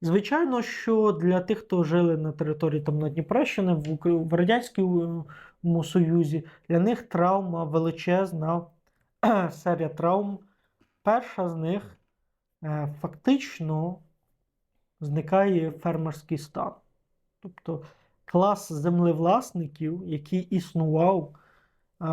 Звичайно, що для тих, хто жили на території там на Дніпрещини, в, в Радянському Союзі, для них травма величезна серія травм. Перша з них е, фактично зникає фермерський стан. Тобто клас землевласників, який існував. Е,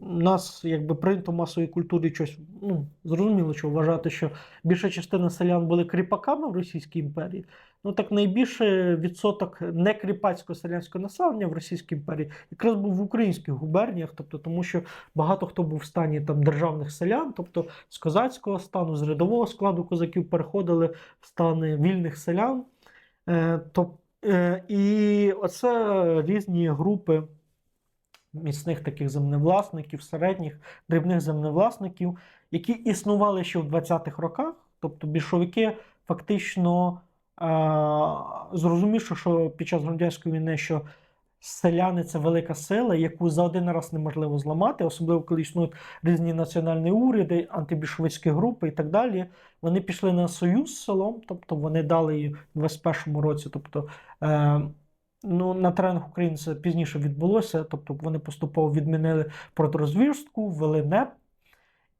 У нас якби прийнято в масовій культурі щось, ну, зрозуміло, що вважати, що більша частина селян були кріпаками в Російській імперії. Ну так найбільше відсоток некріпацького селянського населення в Російській імперії якраз був в українських губерніях, тобто тому, що багато хто був в стані там державних селян, тобто з козацького стану, з рядового складу козаків переходили в стани вільних селян. Е, то, е, і оце різні групи міцних таких землевласників, середніх, дрібних землевласників, які існували ще в 20-х роках. Тобто більшовики фактично е, зрозумівши, що під час громадянської війни, що селяни це велика сила, яку за один раз неможливо зламати, особливо коли існують різні національні уряди, антибільшовицькі групи і так далі. Вони пішли на союз з селом, тобто вони дали її в 21-му році. Тобто, е, ну, на теренах України це пізніше відбулося, тобто вони поступово відмінили протирозвірстку, ввели НЕП.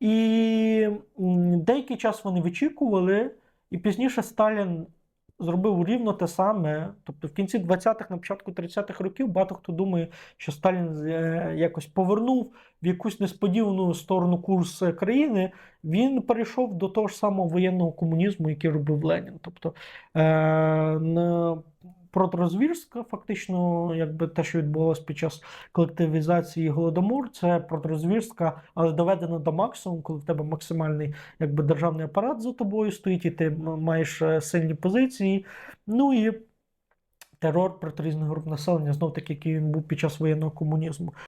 І деякий час вони вичікували, і пізніше Сталін зробив рівно те саме. Тобто в кінці 20-х, на початку 30-х років багато хто думає, що Сталін е, якось повернув в якусь несподівану сторону курс країни. Він перейшов до того ж самого воєнного комунізму, який робив Ленін. Тобто е, на протирозвірська, фактично, якби те, що відбулося під час колективізації голодомор, це протрозвірська, але доведена до максимуму, коли в тебе максимальний якби, державний апарат за тобою стоїть, і ти маєш е, сильні позиції. Ну і терор проти різних груп населення, знов таки, який він був під час воєнного комунізму.